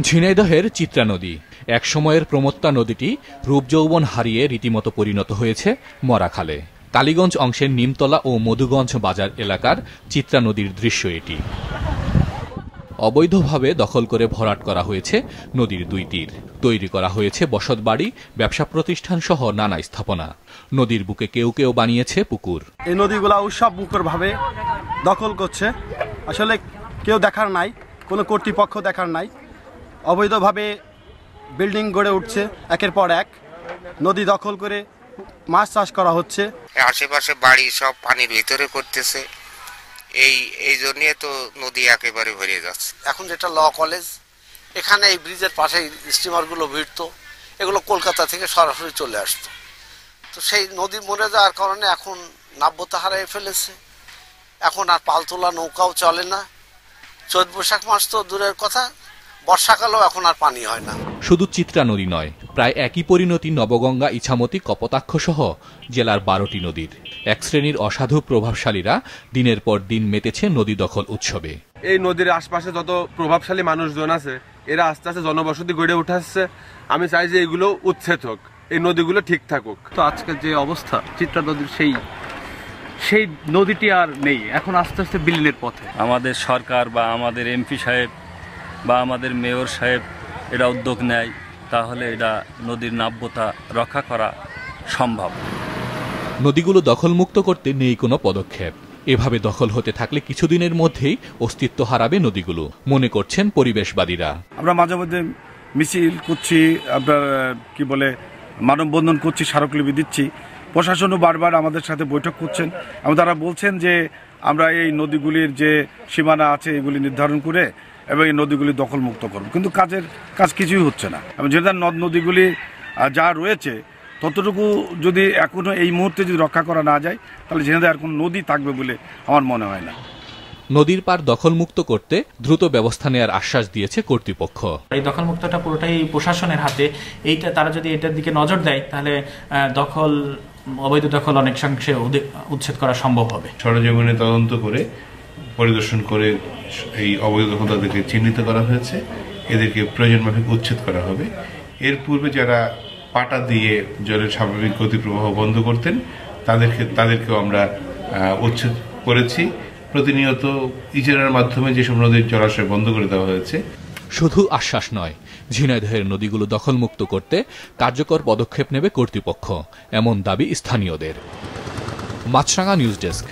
ঝিনাইদহের চিত্রা নদী। এক সময়ের প্রমত্তা নদীটি রূপযৌবন হারিয়ে রীতিমতো পরিণত হয়েছে মরাখালে। কালীগঞ্জ অংশের নিমতলা ও মধুগঞ্জ বাজার এলাকার চিত্রা নদীর দৃশ্য এটি। অবৈধভাবে দখল করে ভরাট করা হয়েছে নদীর দুই তীর। তৈরি করা হয়েছে বসতবাড়ি, ব্যবসা প্রতিষ্ঠান সহ নানা স্থাপনা। নদীর বুকে কেউ কেউ বানিয়েছে পুকুর। এই নদীগুলা উৎসব মুখর ভাবে দখল করছে। আসলে কেউ দেখার নাই, কোনো কর্তৃপক্ষ দেখার নাই। অবৈধভাবে বিল্ডিং গড়ে উঠছে একের পর এক। নদী দখল করে মাছ চাষ করা হচ্ছে। আশেপাশে বাড়ি সব পানির ভিতরে করতেছে। এই এই জন্যে তো নদী একেবারে ভরে যাচ্ছে। এখন যেটা ল কলেজ এখানে এই ব্রিজের পাশে স্টিমারগুলো ভিড়তো। এগুলো কলকাতা থেকে সরাসরি চলে আসতো। তো সেই নদী মরে যাওয়ার কারণে এখন নাব্যতা হারিয়ে ফেলেছে। এখন আর পালতোলা নৌকাও চলে না। চৈত বৈশাখ মাস তো দূরের কথা। বর্ষাকালেও এখন আর পানি হয় না। শুধু চিত্রা নদী নয় প্রায় একই পরিণতি নবগঙ্গা ইছামতি কপোতাক্ষ সহ জেলার বারোটি নদীর। এক শ্রেণির অসাধু প্রভাবশালীরা দিনের পর দিন মেতেছে নদী দখল উৎসবে। এই নদীর আশপাশে যত প্রভাবশালী মানুষজন আছে এরা আস্তে আস্তে জনবসতি গড়ে উঠাচ্ছে আমি চাই যে এগুলো উচ্ছেদ হোক এই নদীগুলো ঠিক থাকুক। তো আজকের যে অবস্থা চিত্রা নদীর সেই সেই নদীটি আর নেই এখন আস্তে আস্তে বিলীনের পথে। আমাদের সরকার বা আমাদের এমপি সাহেব বা আমাদের মেয়র সাহেব এটা উদ্যোগ নেয় তাহলে এটা নদীর নাব্যতা রক্ষা করা সম্ভব। নদীগুলো দখলমুক্ত করতে নেই কোনো পদক্ষেপ। এভাবে দখল হতে থাকলে কিছুদিনের মধ্যেই অস্তিত্ব হারাবে নদীগুলো মনে করছেন পরিবেশবাদীরা। আমরা মাঝে মাঝে মিছিল করছি আপনার কি বলে মানববন্ধন করছি স্মারকলিপি দিচ্ছি। প্রশাসনও বারবার আমাদের সাথে বৈঠক করছেন। এবং তারা বলছেন যে আমরা এই নদীগুলির যে সীমানা আছে এগুলি নির্ধারণ করে এবং এই নদীগুলি দখলমুক্ত করব। কিন্তু কাজের কাজ কিছুই হচ্ছে না। এবং যেটা নদ নদীগুলি যা রয়েছে ততটুকু যদি এখনও এই মুহূর্তে যদি রক্ষা করা না যায় তাহলে ঝিনাইদহ আর কোনো নদী থাকবে বলে আমার মনে হয় না। নদীর পার দখলমুক্ত করতে দ্রুত ব্যবস্থা নেওয়ার আশ্বাস দিয়েছে কর্তৃপক্ষ। এই দখলমুক্তটা পুরোটাই প্রশাসনের হাতে। এইটা তারা যদি এটার দিকে নজর দেয় তাহলে দখল অবৈধ দখল অনেকাংশে উদে- উচ্ছেদ করা সম্ভব হবে। সরজমিনে তদন্ত করে পরিদর্শন করে এই অবৈধ দখলদারদেরকে চিহ্নিত করা হয়েছে, এদেরকে প্রয়োজন মাফিক উচ্ছেদ করা হবে। এর পূর্বে যারা পাটা দিয়ে জলের স্বাভাবিক গতি প্রবাহ বন্ধ করতেন, তাদেরকে তাদেরকেও আমরা উচ্ছেদ করেছি। প্রতিনিয়ত ইজারার মাধ্যমে যেসব নদীর জলাশয় বন্ধ করে দেওয়া হয়েছে। শুধু আশ্বাস নয়, ঝিনাইদহের নদীগুলো দখলমুক্ত করতে কার্যকর পদক্ষেপ নেবে কর্তৃপক্ষ, এমন দাবি স্থানীয়দের। Maasranga news desk.